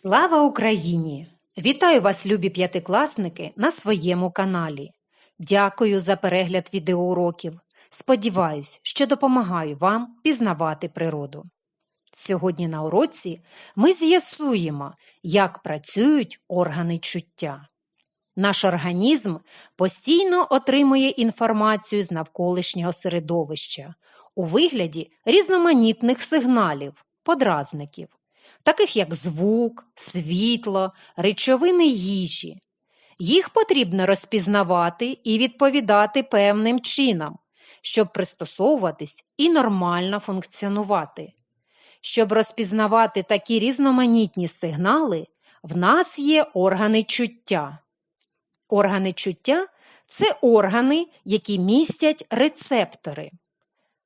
Слава Україні! Вітаю вас, любі п'ятикласники, на своєму каналі. Дякую за перегляд відеоуроків. Сподіваюсь, що допомагаю вам пізнавати природу. Сьогодні на уроці ми з'ясуємо, як працюють органи чуття. Наш організм постійно отримує інформацію з навколишнього середовища у вигляді різноманітних сигналів, подразників таких як звук, світло, речовини їжі. Їх потрібно розпізнавати і відповідати певним чином, щоб пристосовуватись і нормально функціонувати. Щоб розпізнавати такі різноманітні сигнали, в нас є органи чуття. Органи чуття це органи, які містять рецептори.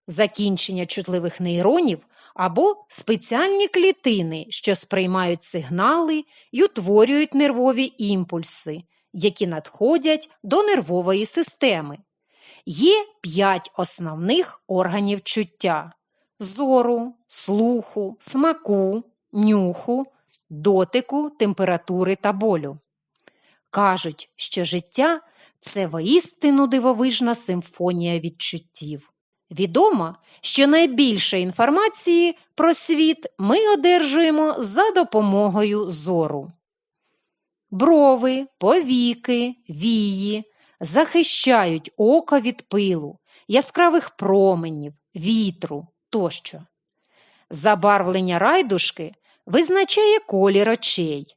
Закінчення чутливих нейронів або спеціальні клітини, що сприймають сигнали і утворюють нервові імпульси, які надходять до нервової системи. Є п'ять основних органів чуття зору, слуху, смаку, нюху, дотику, температури та болю. Кажуть, що життя це воістину дивовижна симфонія відчуттів. Відомо, що найбільше інформації про світ ми одержуємо за допомогою зору. Брови, повіки, вії захищають око від пилу, яскравих променів, вітру тощо. Забарвлення райдушки визначає колір очей.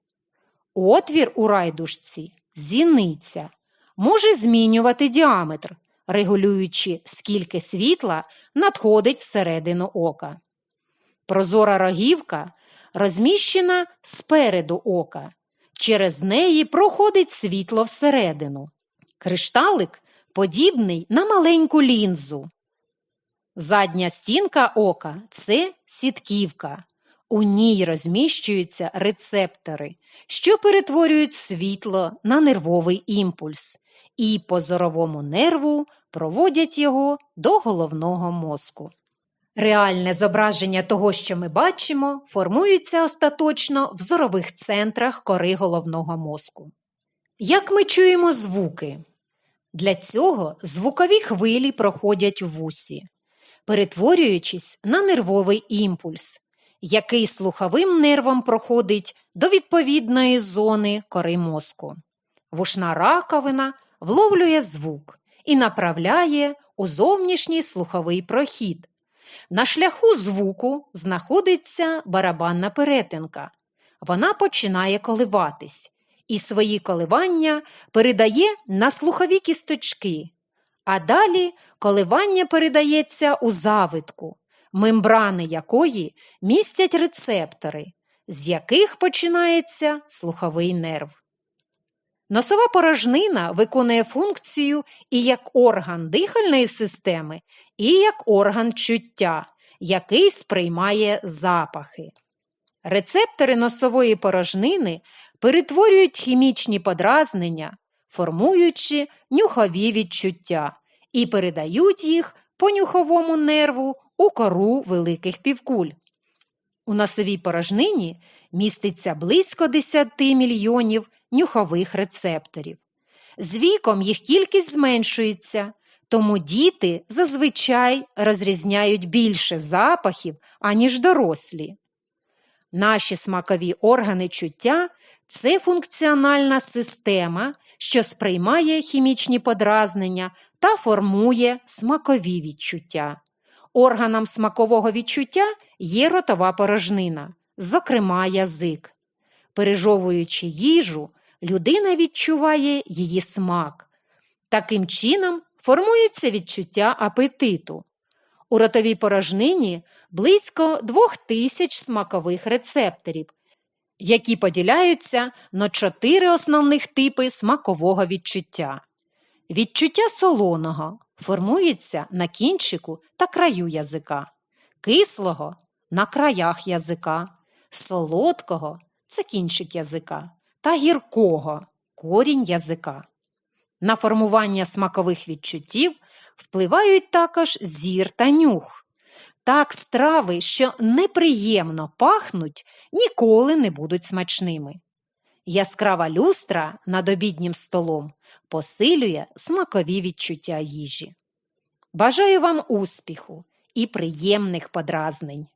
Отвір у райдушці зіниця, може змінювати діаметр регулюючи, скільки світла надходить всередину ока. Прозора рогівка розміщена спереду ока. Через неї проходить світло всередину. Кришталик подібний на маленьку лінзу. Задня стінка ока це сітківка. У ній розміщуються рецептори, що перетворюють світло на нервовий імпульс, і по зоровому нерву проводять його до головного мозку. Реальне зображення того, що ми бачимо, формується остаточно в зорових центрах кори головного мозку. Як ми чуємо звуки? Для цього звукові хвилі проходять у вусі, перетворюючись на нервовий імпульс, який слуховим нервом проходить до відповідної зони кори мозку. Вушна раковина вловлює звук і направляє у зовнішній слуховий прохід. На шляху звуку знаходиться барабанна перетинка. Вона починає коливатись і свої коливання передає на слухові кісточки, а далі коливання передається у завитку, мембрани якої містять рецептори, з яких починається слуховий нерв. Носова порожнина виконує функцію і як орган дихальної системи, і як орган чуття, який сприймає запахи. Рецептори носової порожнини перетворюють хімічні подразнення, формуючи нюхові відчуття, і передають їх по нюховому нерву у кору великих півкуль. У носовій порожнині міститься близько 10 мільйонів нюхових рецепторів. З віком їх кількість зменшується, тому діти зазвичай розрізняють більше запахів, аніж дорослі. Наші смакові органи чуття це функціональна система, що сприймає хімічні подразнення та формує смакові відчуття. Органом смакового відчуття є ротова порожнина, зокрема язик. Пережовуючи їжу, людина відчуває її смак. Таким чином формується відчуття апетиту. У ротовій порожнині близько двох тисяч смакових рецепторів, які поділяються на чотири основних типи смакового відчуття. Відчуття солоного формується на кінчику та краю язика, кислого на краях язика, солодкого це кінчик язика, та гіркого корінь язика. На формування смакових відчуттів впливають також зір та нюх. Так страви, що неприємно пахнуть, ніколи не будуть смачними. Яскрава люстра над обіднім столом посилює смакові відчуття їжі. Бажаю вам успіху і приємних подразнень!